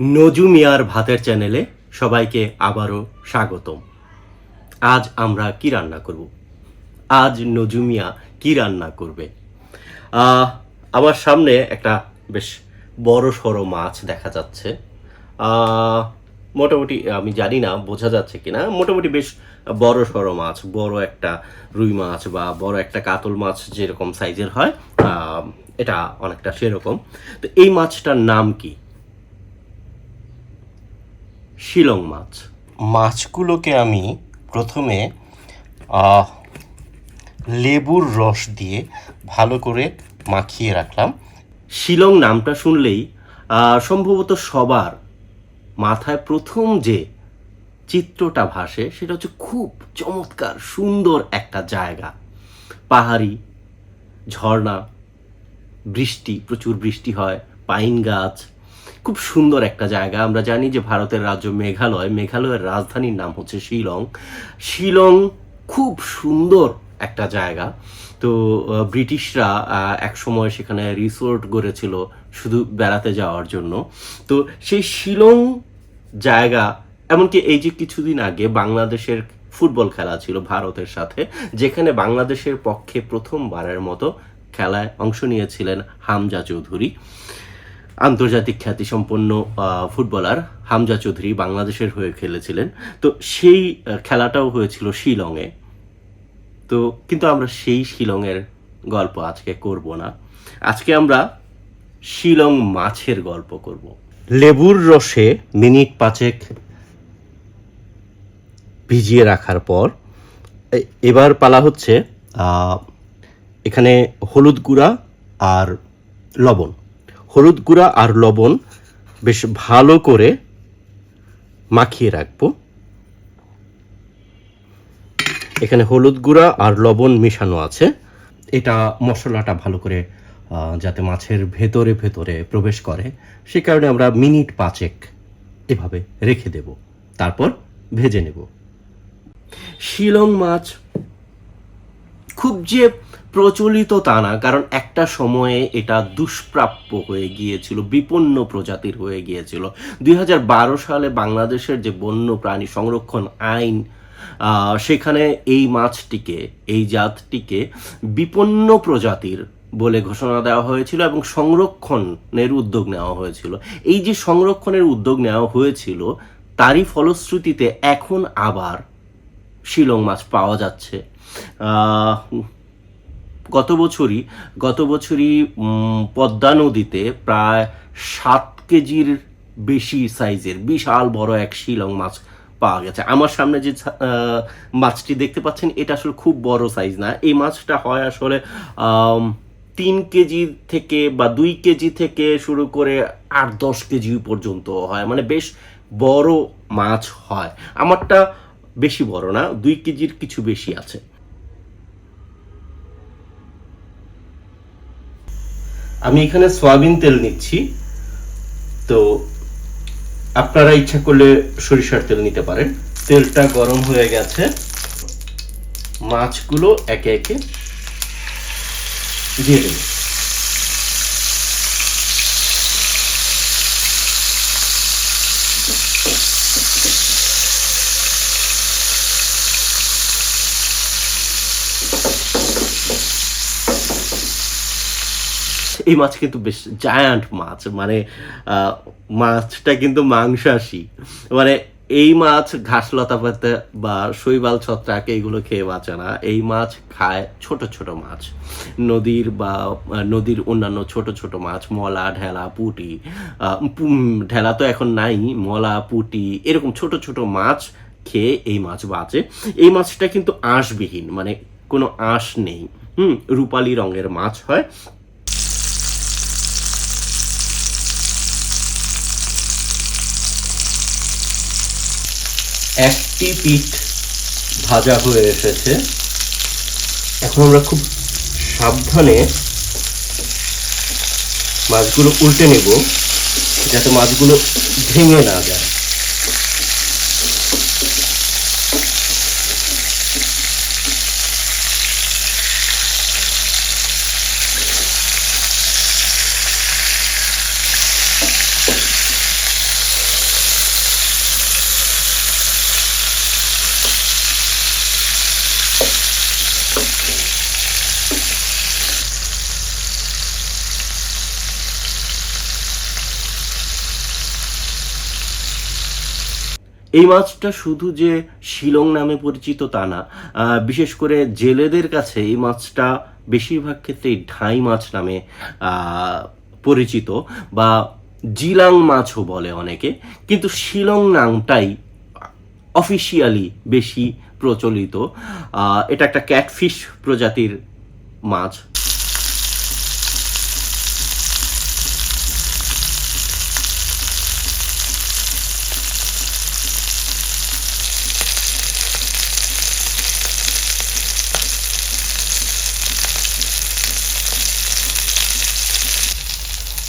নজু মিয়ার ভাতের চ্যানেলে সবাইকে আবারও স্বাগতম। আজ আমরা কি রান্না করব? আজ নজু মিয়া কি রান্না করবে? আমার সামনে একটা বেশ বড় সড়ো মাছ দেখা যাচ্ছে। মোটামুটি আমি জানি না, বোঝা যাচ্ছে কিনা। মোটামুটি বেশ বড় সড়ো মাছ, বড় একটা রুই মাছ বা বড় একটা কাতল মাছ যেরকম সাইজের হয় এটা অনেকটা সেরকম। তো এই মাছটার নাম কি? শিলং মাছ। মাছগুলোকে আমি প্রথমে লেবুর রস দিয়ে ভালো করে মাখিয়ে রাখলাম। শিলং নামটা শুনলেই সম্ভবত সবার মাথায় প্রথম যে চিত্রটা ভাসে সেটা হচ্ছে খুব চমৎকার সুন্দর একটা জায়গা। পাহাড়ি ঝর্ণা বৃষ্টি প্রচুর বৃষ্টি হয় পাইন গাছ খুব সুন্দর একটা জায়গা। আমরা জানি যে ভারতের রাজ্য মেঘালয়। মেঘালয়ের রাজধানীর নাম হচ্ছে শিলং। শিলং খুব সুন্দর একটা জায়গা। তো ব্রিটিশরা এক সময় সেখানে রিসোর্ট গড়েছিল শুধু বেড়াতে যাওয়ার জন্য। তো, সেই শিলং জায়গা, এমনকি এই যে কিছুদিন আগে বাংলাদেশের ফুটবল খেলা ছিল ভারতের সাথে, যেখানে বাংলাদেশের পক্ষে প্রথমবারের মতো খেলায় অংশ নিয়েছিলেন হামজা চৌধুরী। আন্তর্জাতিক খ্যাতিসম্পন্ন ফুটবলার হামজা চৌধুরী বাংলাদেশের হয়ে খেলেছিলেন। তো সেই খেলাটাও হয়েছিল শিলংয়ে। তো কিন্তু আমরা সেই শিলংয়ের গল্প আজকে করব না। আজকে আমরা শিলং মাছের গল্প করব। লেবুর রসে মিনিট পাঁচেক ভিজিয়ে রাখার পর এবার পালা হচ্ছে এখানে হলুদ গুঁড়া আর লবণ। হলুদ গুঁড়া আর লবণ বেশ ভালো করে মাখিয়ে রাখব। এখানে হলুদ গুঁড়া আর লবণ মেশানো আছে। এটা মশলাটা ভালো করে যাতে মাছের ভেতরে ভেতরে প্রবেশ করে। সে কারণে আমরা মিনিট পাঁচেক এভাবে রেখে দেব। তারপর ভেজে নেব। শিলং মাছ খুব যে প্রচলিত তা না, কারণ একটা সময়ে এটা দুষ্প্রাপ্য হয়ে গিয়েছিল, বিপন্ন প্রজাতির হয়ে গিয়েছিল। দুই হাজার বারো সালে বাংলাদেশের যে বন্য প্রাণী সংরক্ষণ আইন সেখানে এই মাছটিকে, এই জাতটিকে বিপন্ন প্রজাতির বলে ঘোষণা দেওয়া হয়েছিল এবং সংরক্ষণের উদ্যোগ নেওয়া হয়েছিল। এই যে সংরক্ষণের উদ্যোগ নেওয়া হয়েছিল, তারই ফলশ্রুতিতে এখন আবার শিলং মাছ পাওয়া যাচ্ছে। গত বছরই গত বছরই পদ্মা নদীতে প্রায় সাত কেজির বেশি সাইজের বিশাল বড় এক শিলং মাছ পাওয়া গেছে। আমার সামনে যে মাছটি দেখতে পাচ্ছেন, এটা আসলে খুব বড় সাইজ না। এই মাছটা হয় আসলে তিন কেজি থেকে বা দুই কেজি থেকে শুরু করে আট দশ কেজি পর্যন্ত হয়। মানে বেশ বড় মাছ হয়। আমারটা বেশি বড় না, দুই কেজির কিছু বেশি আছে। আমি এখানে সয়াবিন তেল নিচ্ছি। তো আপনারা ইচ্ছা করলে সরিষার তেল নিতে পারেন। তেলটা গরম হয়ে গেছে। মাছগুলো একে একে দিয়ে দেব। এই মাছ কিন্তু বেশ জায়ান্ট মাছ মানে মাছটা কিন্তু মাংসাশী। মানে এই মাছ ঘাস লতা বা শৈবাল ছত্রাক এইগুলো খেয়ে বাঁচে না। এই মাছ খায় ছোট ছোট মাছ। নদীর বা নদীর অন্যান্য ছোট ছোট মাছ, মলা, ঢেলা, পুটি ঢেলা তো এখন নাই, মলা, পুটি, এরকম ছোট ছোট মাছ খেয়ে এই মাছ বাঁচে। এই মাছটা কিন্তু আঁশবিহীন মানে কোনো আঁশ নেই। হুম, রূপালি রঙের মাছ হয়। একটি পিঠ ভাজা হয়ে এসেছে। এখন আমরা খুব সাবধানে মাছগুলো উল্টে নেব, যাতে মাছগুলো ভেঙে না যায়। এই মাছটা শুধু যে শিলং নামে পরিচিত তা না বিশেষ করে জেলেদের কাছে এই মাছটা বেশিরভাগ ক্ষেত্রেই ঢাই মাছ নামে পরিচিত বা জিলাং মাছও বলে অনেকে। কিন্তু শিলং নামটাই অফিসিয়ালি বেশি প্রচলিত। এটা একটা ক্যাটফিশ প্রজাতির মাছ।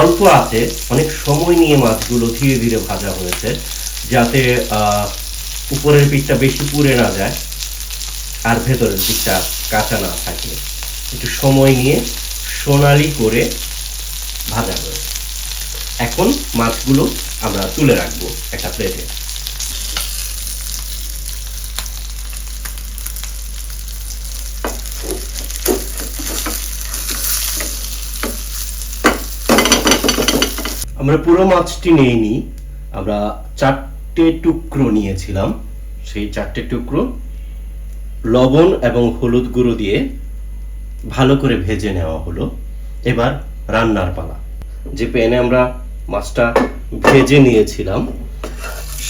অল্প আছে, অনেক সময় নিয়ে মাছগুলো ধীরে ধীরে ভাজা হয়েছে, যাতে উপরের পিঠটা বেশি পুড়ে না যায় আর ভেতরের দিকটা কাঁচা না থাকে। একটু সময় নিয়ে সোনালি করে ভাজা হয়েছে। এখন মাছগুলো আমরা তুলে রাখব একটা প্লেটে আমরা পুরো মাছটি নিইনি, আমরা চারটে টুকরো নিয়েছিলাম। সেই চারটে টুকরো লবণ এবং হলুদ গুঁড়ো দিয়ে ভালো করে ভেজে নেওয়া হলো। এবার রান্নার পালা। যে প্যানে আমরা মাছটা ভেজে নিয়েছিলাম,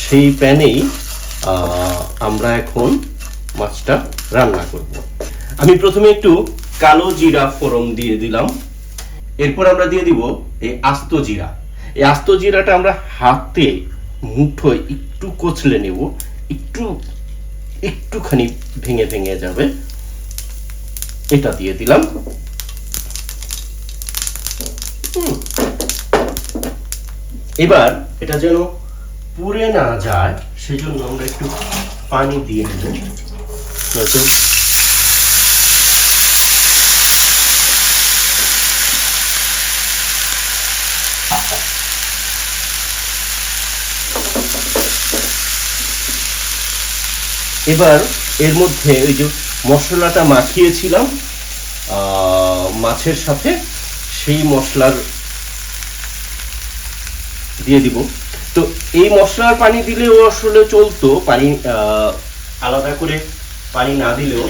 সেই প্যানেই আমরা এখন মাছটা রান্না করব। আমি প্রথমে একটু কালো জিরা ফোড়ন দিয়ে দিলাম। এরপর আমরা দিয়ে দিব এই আস্ত জিরা। এই আস্ত জিরাটা আমরা হাতে মুঠোয় একটু কচলে নেব। একটু, একটুখানি ভেঙে ভেঙে যাবে। এটা দিয়ে দিলাম। এবার এটা যেন পুড়ে না যায়, সেজন্য আমরা একটু পানি দিয়ে নেব এবার এর মধ্যে ওই যে মশলাটা মাখিয়েছিলাম মাছের সাথে সেই মশলার দিয়ে দিব। তো এই মশলার পানি দিলেও আসলে চলতো, পানি আলাদা করে পানি না দিলেও।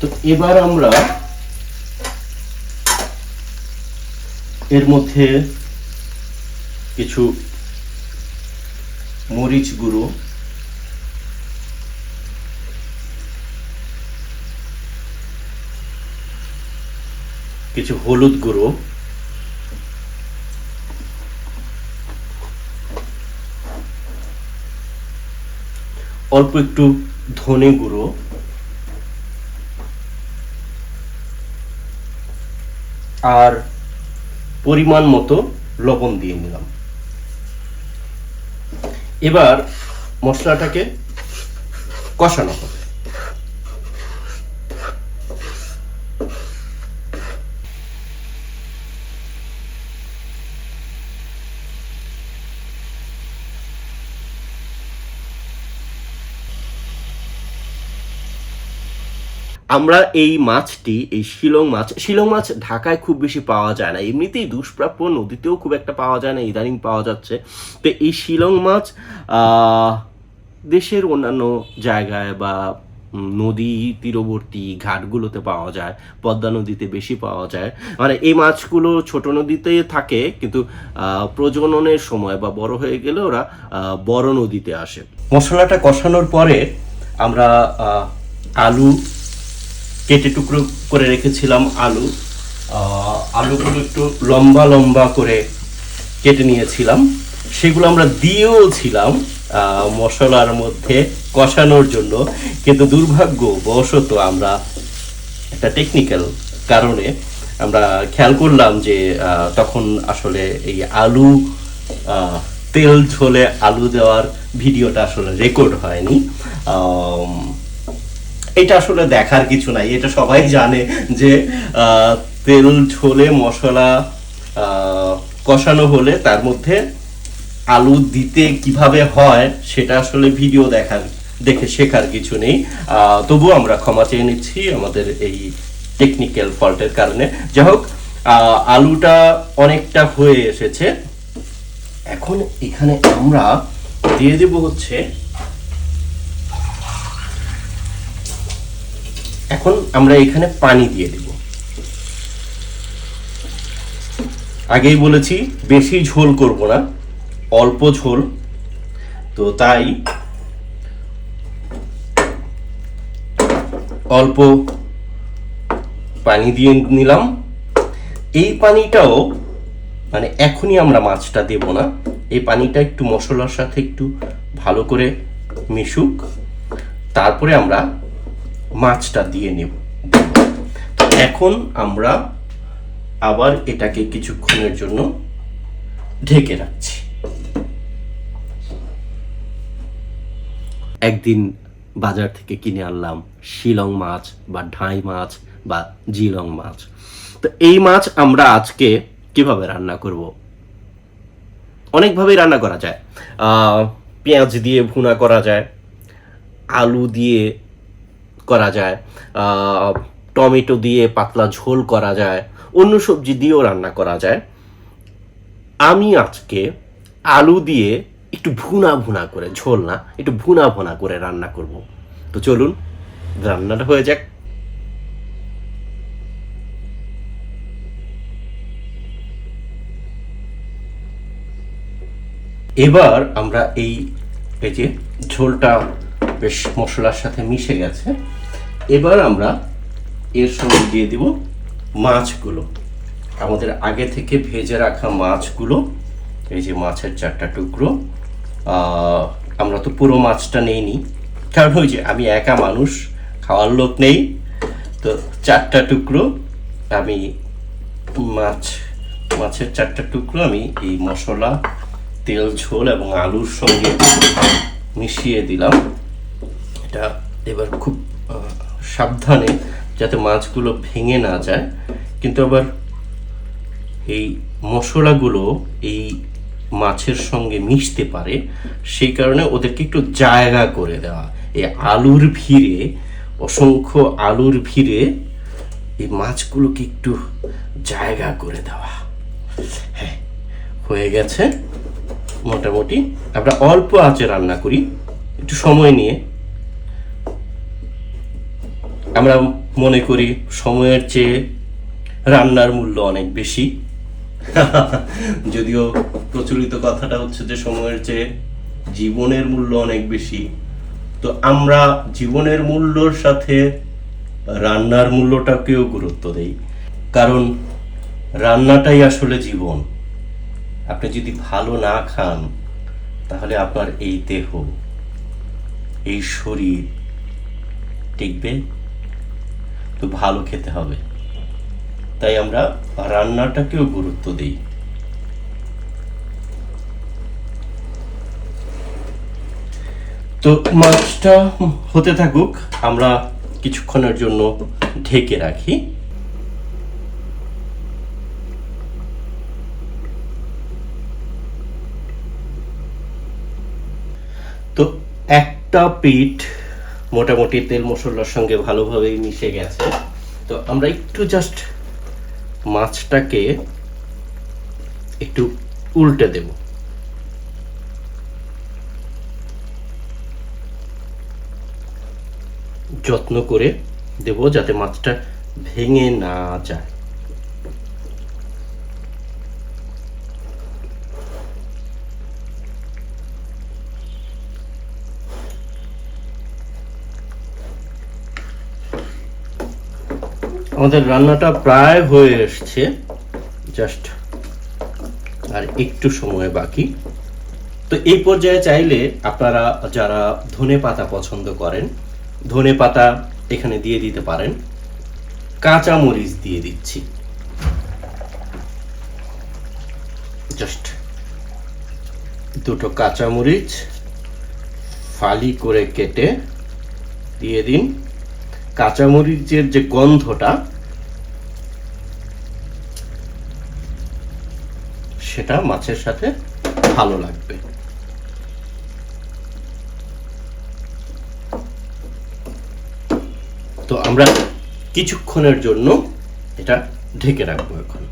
তো এবার আমরা এর মধ্যে কিছু মরিচ গুঁড়ো কিছু হলুদ গুঁড়ো অল্প একটু ধনে গুঁড়ো আর পরিমাণ মতো লবণ দিয়ে নিলাম। এবার মশলাটাকে কষানো হবে। আমরা এই মাছটি, এই শিলং মাছ শিলং মাছ ঢাকায় খুব বেশি পাওয়া যায় না। এমনিতেই দুষ্প্রাপ্য নদীতেও খুব একটা পাওয়া যায় না, ইদানিং পাওয়া যাচ্ছে। তো এই শিলং মাছ দেশের অন্যান্য জায়গায় বা নদী তীরবর্তী ঘাটগুলোতে পাওয়া যায়, পদ্মা নদীতে বেশি পাওয়া যায়। মানে এই মাছগুলো ছোট নদীতে থাকে, কিন্তু প্রজননের সময় বা বড় হয়ে গেলে ওরা বড় নদীতে আসে। মশলাটা কষানোর পরে আমরা আলু কেটে টুকরো করে রেখেছিলাম আলু। আলুগুলো একটু লম্বা লম্বা করে কেটে নিয়েছিলাম। সেগুলো আমরা দিয়েও ছিলাম মশলার মধ্যে কষানোর জন্য। কিন্তু দুর্ভাগ্য বশত আমরা একটা টেকনিক্যাল কারণে আমরা খেয়াল করলাম যে তখন আসলে এই আলু তেল ঝোলে আলু দেওয়ার ভিডিওটা আসলে রেকর্ড হয়নি। এটা আসলে দেখার কিছু নাই। এটা সবাই জানে যে তেল ঝোলে মশলা কষানো হলে তার মধ্যে আলু দিতে কীভাবে হয় সেটা আসলে ভিডিও দেখার, দেখে শেখার কিছু নেই। তবুও আমরা ক্ষমা চেয়ে নিচ্ছি আমাদের এই টেকনিক্যাল ফল্টের কারণে। যাই হোক আলুটা অনেকটা হয়ে এসেছে। এখন এখানে আমরা দিয়ে দেব হচ্ছে এখন আমরা এখানে পানি দিয়ে দেব। আগেই বলেছি, বেশি ঝোল করব না, অল্প ঝোল। তো তাই অল্প পানি দিয়ে নিলাম। এই পানিটাও মানে এখনই আমরা মাছটা দেব না, এই পানিটা একটু মশলার সাথে একটু ভালো করে মিশুক। তারপরে আমরা মাছটা দিয়ে নেব। তো এখন আমরা আবার এটাকে কিছুক্ষণের জন্য ঢেকে রাখছি। একদিন বাজার থেকে কিনে আনলাম শিলং মাছ বা ঢাই মাছ বা জিলং মাছ। তো এই মাছ আমরা আজকে কীভাবে রান্না করব? অনেকভাবেই রান্না করা যায়। পেঁয়াজ দিয়ে ভুনা করা যায়, আলু দিয়ে করা যায় টমেটো দিয়ে পাতলা ঝোল করা যায়, অন্য সবজি দিয়েও রান্না করা যায়। আমি আজকে আলু দিয়ে একটু ভুনা ভুনা করে, ঝোল না, একটু ভুনা ভুনা করে রান্না করব। তো চলুন, রান্নাটা হয়ে যাক। এবার আমরা এই যে ঝোলটা বেশ মশলার সাথে মিশে গেছে এবার আমরা এর সঙ্গে দিয়ে দিব মাছগুলো। আমাদের আগে থেকে ভেজে রাখা মাছগুলো, এই যে মাছের চারটা টুকরো আমরা তো পুরো মাছটা নেইনি, কারণ ওই যে আমি একা মানুষ, খাওয়ার লোক নেই। তো চারটা টুকরো আমি মাছ, মাছের চারটা টুকরো আমি এই মশলা, তেল, ঝোল এবং আলুর সঙ্গে মিশিয়ে দিলাম। এটা এবার খুব সাবধানে যাতে মাছগুলো ভেঙে না যায়। কিন্তু আবার এই মশলাগুলো এই মাছের সঙ্গে মিশতে পারে, সেই কারণে ওদেরকে একটু জায়গা করে দেওয়া। এই আলুর ভিড়ে, অসংখ্য আলুর ভিড়ে এই মাছগুলোকে একটু জায়গা করে দেওয়া। হ্যাঁ হয়ে গেছে। মোটামুটি আমরা অল্প আঁচে রান্না করি। একটু সময় নিয়ে আমরা মনে করি সময়ের চেয়ে রান্নার মূল্য অনেক বেশি। যদিও প্রচলিত কথাটা হচ্ছে যে সময়ের চেয়ে জীবনের মূল্য অনেক বেশি। তো আমরা জীবনের মূল্যর সাথে রান্নার মূল্যটাকেও গুরুত্ব দেই। কারণ রান্নাটাই আসলে জীবন। আপনি যদি ভালো না খান, তাহলে আপনার এই দেহ, এই শরীর টিকবে তো ভালো খেতে হবে। তাই আমরা রান্নাটাকেও গুরুত্ব দিই। তো মাছটা হতে থাকুক, আমরা কিছুক্ষণের জন্য ঢেকে রাখি। তো একটা পিঠ মোটামুটি তেল মশলার সঙ্গে ভালোভাবেই মিশে গেছে। তো আমরা একটু জাস্ট মাছটাকে একটু উল্টে দেব। যত্ন করে দেব যাতে মাছটা ভেঙে না যায়। আমাদের রান্নাটা প্রায় হয়ে এসছে। জাস্ট আর একটু সময় বাকি। তো এই পর্যায়ে চাইলে আপনারা যারা ধনে পাতা পছন্দ করেন, ধনে পাতা এখানে দিয়ে দিতে পারেন। কাঁচা মরিচ দিয়ে দিচ্ছি। জাস্ট দুটো কাঁচা মরিচ ফালি করে কেটে দিয়ে দিন। কাঁচামরিচের যে গন্ধটা সেটা মাছের সাথে ভালো লাগবে। তো আমরা কিছুক্ষণের জন্য এটা ঢেকে রাখব এখন।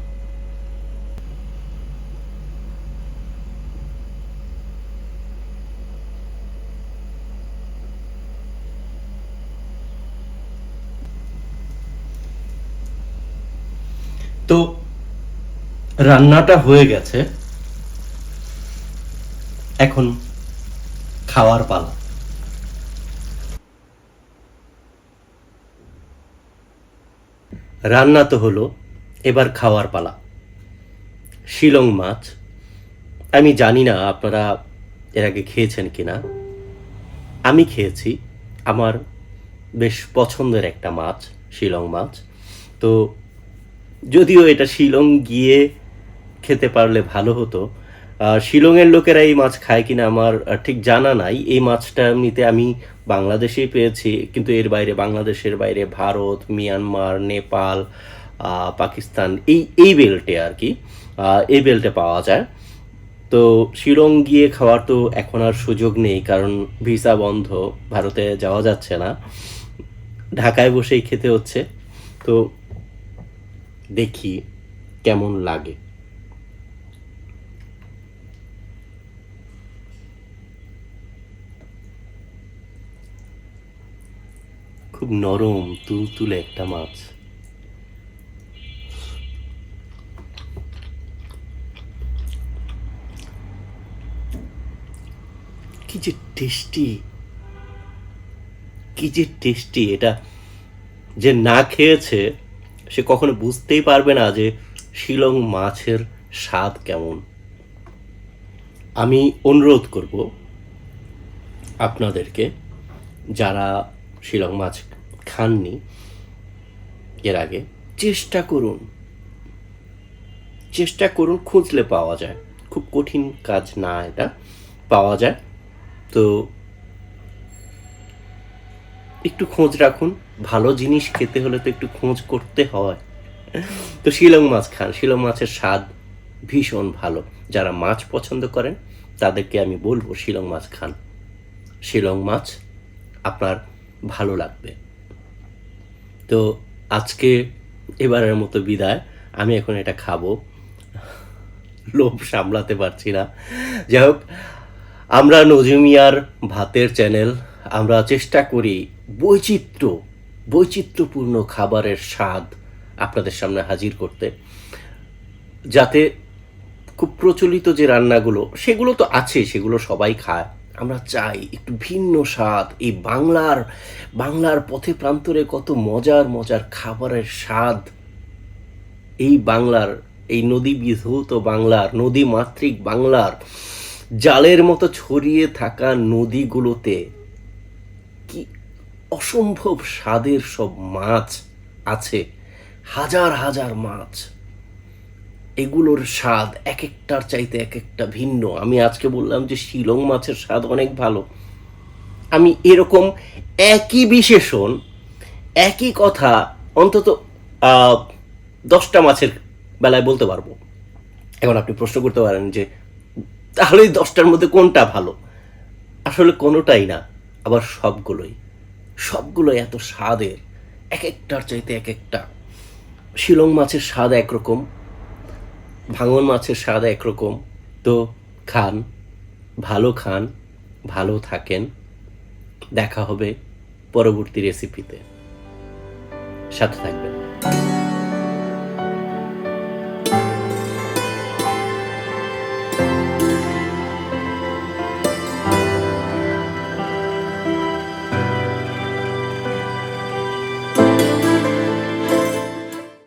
তো রান্নাটা হয়ে গেছে। এখন খাওয়ার পালা। রান্না তো হলো, এবার খাওয়ার পালা। শিলং মাছ, আমি জানি না আপনারা এর আগে খেয়েছেন কিনা আমি খেয়েছি, আমার বেশ পছন্দের একটা মাছ, শিলং মাছ। তো যদিও এটা শিলং গিয়ে খেতে পারলে ভালো হতো। শিলংয়ের লোকেরা এই মাছ খায় কিনা আমার ঠিক জানা নাই। এই মাছটা এমনিতে আমি বাংলাদেশেই পেয়েছি, কিন্তু এর বাইরে বাংলাদেশের বাইরে ভারত, মিয়ানমার, নেপাল পাকিস্তান এই এই বেল্টে আর কি এই বেল্টে পাওয়া যায়। তো শিলং গিয়ে খাওয়ার তো এখন আর সুযোগ নেই, কারণ ভিসা বন্ধ, ভারতে যাওয়া যাচ্ছে না। ঢাকায় বসেই খেতে হচ্ছে। তো দেখি কেমন লাগে। খুব নরম তুলতুলে একটা মাছ। কি যে টেস্টি কি যে টেস্টি এটা যে না খেয়েছে, সে কখনো বুঝতেই পারবে না যে শিলং মাছের স্বাদ কেমন। আমি অনুরোধ করব আপনাদেরকে, যারা শিলং মাছ খাননি এর আগে। চেষ্টা করুন। চেষ্টা করুন খুঁজলে পাওয়া যায়। খুব কঠিন কাজ না এটা, পাওয়া যায়। তো একটু খোঁজ রাখুন। ভালো জিনিস খেতে হলে তো একটু খোঁজ করতে হয়। তো শিলং মাছ খান। শিলং মাছের স্বাদ ভীষণ ভালো। যারা মাছ পছন্দ করেন, তাদেরকে আমি বলব শিলং মাছ খান। শিলং মাছ আপনার ভালো লাগবে। তো আজকে এবারের মতো বিদায়। আমি এখন এটা খাব। লোভ সামলাতে পারছি না। যাই হোক, আমরা নজুমিয়ার ভাতের চ্যানেল, আমরা চেষ্টা করি বৈচিত্র্য, বৈচিত্র্যপূর্ণ খাবারের স্বাদ আপনাদের সামনে হাজির করতে। যাতে খুব প্রচলিত যে রান্নাগুলো, সেগুলো তো আছে, সেগুলো সবাই খায়। আমরা চাই একটু ভিন্ন স্বাদ। এই বাংলার বাংলার পথে প্রান্তরে কত মজার মজার খাবারের স্বাদ। এই বাংলার, এই নদী বিধৌত বাংলার, নদী মাতৃক বাংলার, জালের মতো ছড়িয়ে থাকা নদীগুলোতে কি অসম্ভব স্বাদের সব মাছ আছে, হাজার হাজার মাছ। এগুলোর স্বাদ এক একটার চাইতে এক একটা ভিন্ন। আমি আজকে বললাম যে শিলং মাছের স্বাদ অনেক ভালো। আমি এরকম একই বিশেষণ, একই কথা অন্তত দশটা মাছের বেলায় বলতে পারব। এখন আপনি প্রশ্ন করতে পারেন যে, তাহলে দশটার মধ্যে কোনটা ভালো? আসলে কোনোটাই না, আবার সবগুলোই। সবগুলো এত স্বাদের, এক একটার চাইতে এক একটা। শিলং মাছের স্বাদ একরকম ভাঙন মাছের স্বাদ একরকম। তো খান, ভালো খান, ভালো থাকেন। দেখা হবে পরবর্তী রেসিপিতে সাথে থাকবেন।